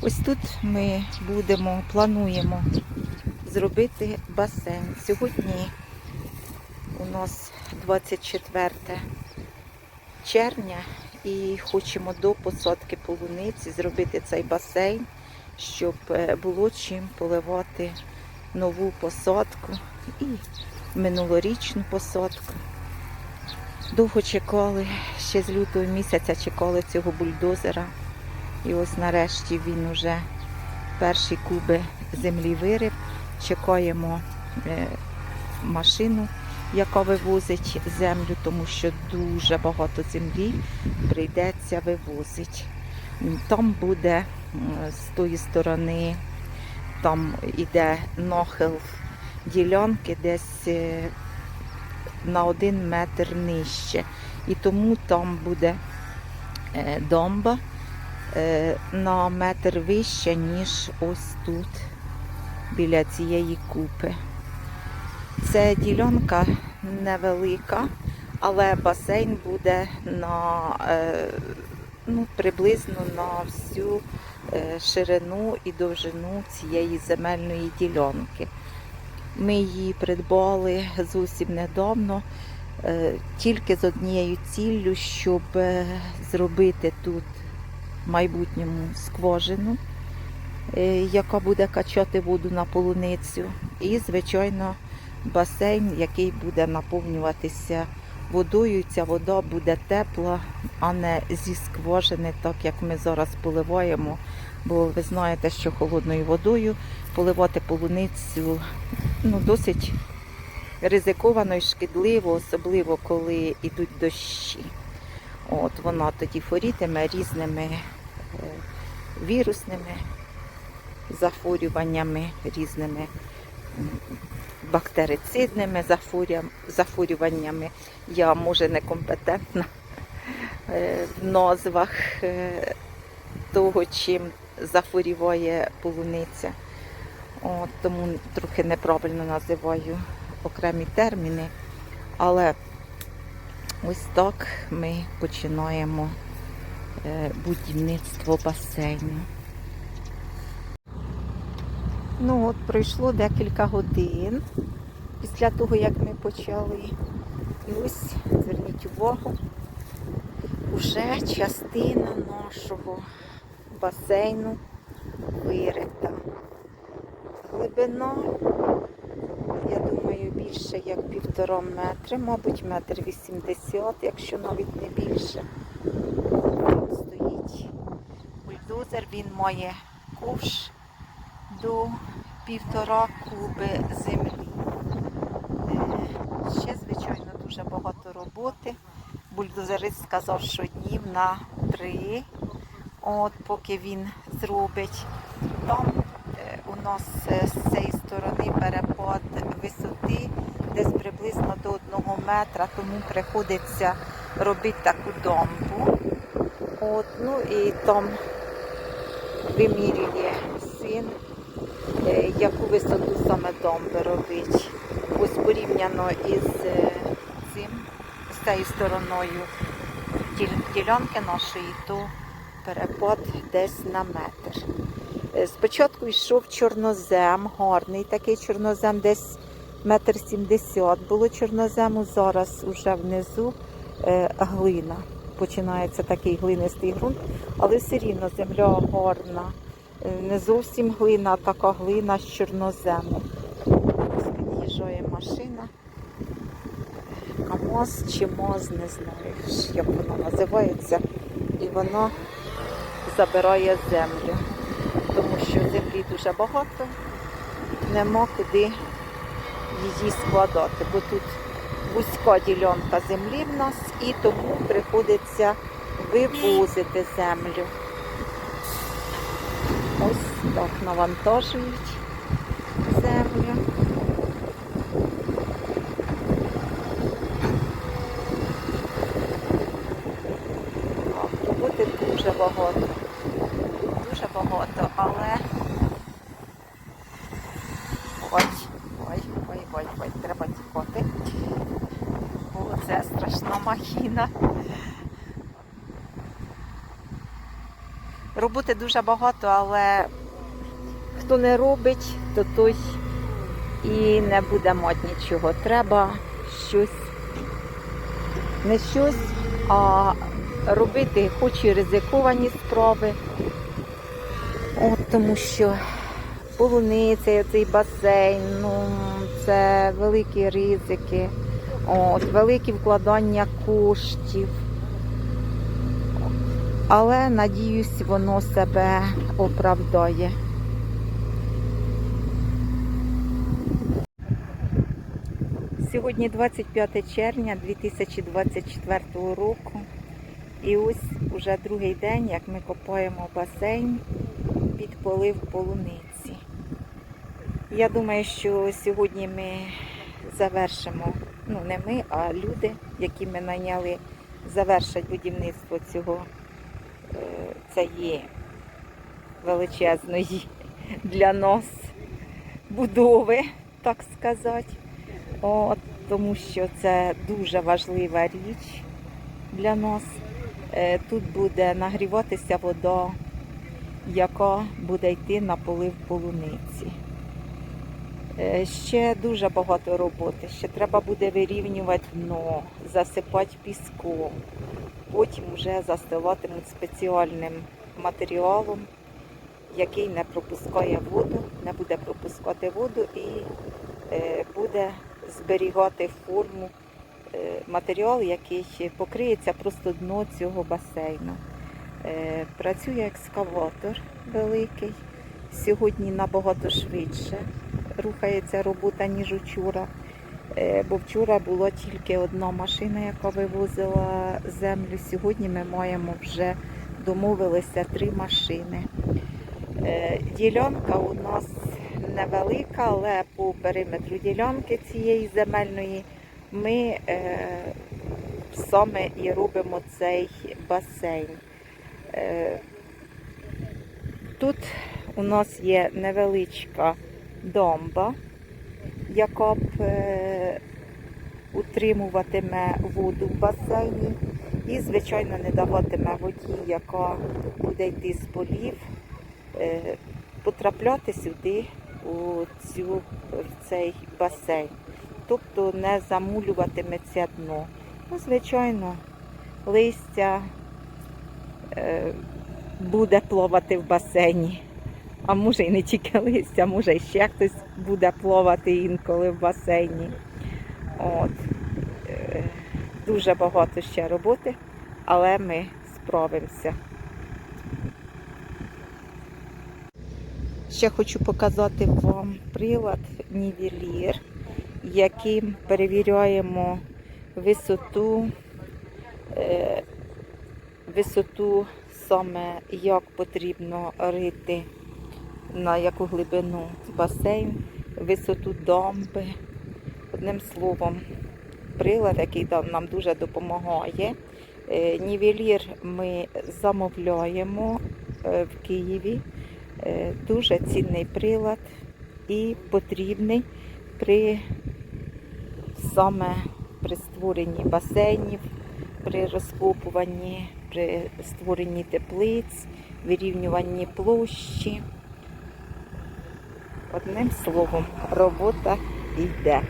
Ось тут ми будемо, плануємо зробити басейн. Сьогодні у нас 24 червня і хочемо до посадки полуниці зробити цей басейн, щоб е, було чим поливати нову посадку і минулорічну посадку. Довго чекали, ще з лютого місяця чекали цього бульдозера. І ось нарешті він уже перші куби землі вирив. Чекаємо е, машину, яка вивозить землю, тому що дуже багато землі прийдеться вивозити. Там буде з тої сторони, там іде нахил ділянки десь е, на один метр нижче. І тому там буде е, домба на метр вище, ніж ось тут, біля цієї купи. Це ділянка невелика, але басейн буде на е, ну, приблизно на всю е, ширину і довжину цієї земельної ділянки. Ми її придбали зовсім недавно, е, тільки з однією ціллю, щоб е, зробити тут майбутньому скважину, е, яка буде качати воду на полуницю. І, звичайно, басейн, який буде наповнюватися водою. Ця вода буде тепла, а не зі скважини, так як ми зараз поливаємо. Бо ви знаєте, що холодною водою поливати полуницю ну, досить ризиковано і шкідливо, особливо коли йдуть дощі. От вона тоді хворітиме різними вірусними захворюваннями, різними бактерицидними захворюваннями-. Я може некомпетентна е, в назвах е, того, чим захворіває полуниця. От, тому трохи неправильно називаю окремі терміни. Але ось так ми починаємо е, будівництво басейну. Ну от пройшло декілька годин після того, як ми почали. І ось зверніть увагу, уже частина нашого басейну вирита. Глибина, я думаю, більше як півтора метри, мабуть, метр вісімдесят, якщо навіть не більше. Там стоїть бульдозер, він має ковш до півтора куби землі. Е, Ще, звичайно, дуже багато роботи. Бульдозерист сказав, що днів на три, от поки він зробить. Там е, у нас е, з цієї сторони перепад висоти десь приблизно до одного метра, тому приходиться робити таку домбу. От, ну і там вимірює син, е, яку висоту саме домби робить. Ось порівняно із е, цим, з цією стороною ділянки нашої, то перепад десь на метр. Е, Спочатку йшов чорнозем, гарний такий чорнозем, десь метр сімдесят було чорнозему, зараз уже внизу глина. Починається такий глинистий ґрунт, але все рівно земля гарна. Е, Не зовсім глина, а така глина з чорнозему. Під'їжджає машина. КАМОЗ чи МОЗ, не знаю, як вона називається. І вона забирає землю, тому що землі дуже багато, нема куди її складати, бо тут вузька ділянка землі в нас і тому приходиться вивозити землю. Ось так навантажують землю. Так, Роботи дуже багато. Дуже багато, але страшна. Роботи дуже багато, але хто не робить, то той і не буде мати нічого. Треба щось, не щось, а робити хоч і ризиковані справи. От, тому що полуниця, цей басейн, ну, це великі ризики, от, великі вкладання коштів. Але надіюсь, воно себе оправдає. Сьогодні 25 червня 2024 року. І ось уже другий день, як ми копаємо басейн під полив полуниці. Я думаю, що сьогодні ми завершимо, ну не ми, а люди, які ми найняли, завершать будівництво цього е, цієї величезної для нас будови, так сказати. От, тому що це дуже важлива річ для нас. Е, Тут буде нагріватися вода, яка буде йти на полив полуниці. Е, Ще дуже багато роботи. Ще треба буде вирівнювати дно, засипати піском. Потім вже застилатимуть спеціальним матеріалом, який не пропускає воду, не буде пропускати воду і е, буде зберігати форму е, матеріал, який покриється просто дно цього басейну. Працює екскаватор великий. Сьогодні набагато швидше рухається робота, ніж вчора. Е, Бо вчора була тільки одна машина, яка вивозила землю. Сьогодні ми маємо вже домовилися три машини. Е, Ділянка у нас невелика, але по периметру ділянки цієї земельної ми е, саме і робимо цей басейн. Тут у нас є невеличка домба, яка б е, утримуватиме воду в басейні і, звичайно, не даватиме воді, яка буде йти з полів, е, потрапляти сюди у, цю, в цей басейн. Тобто не замулюватиметься дно. Ну, звичайно, листя е, буде плавати в басейні. А може і не тільки листя, може і ще хтось буде плавати інколи в басейні. От. Е, Дуже багато ще роботи, але ми справимося. Ще хочу показати вам прилад нівелір, яким перевіряємо висоту, е, висоту саме як потрібно рити, на яку глибину басейн, висоту дамби. Одним словом, прилад, який нам дуже допомагає. Е, Нівелір ми замовляємо е, в Києві. Е, Дуже цінний прилад і потрібний при саме при створенні басейнів, при розкопуванні, при створенні теплиць, вирівнюванні площі. Одним словом, робота йде.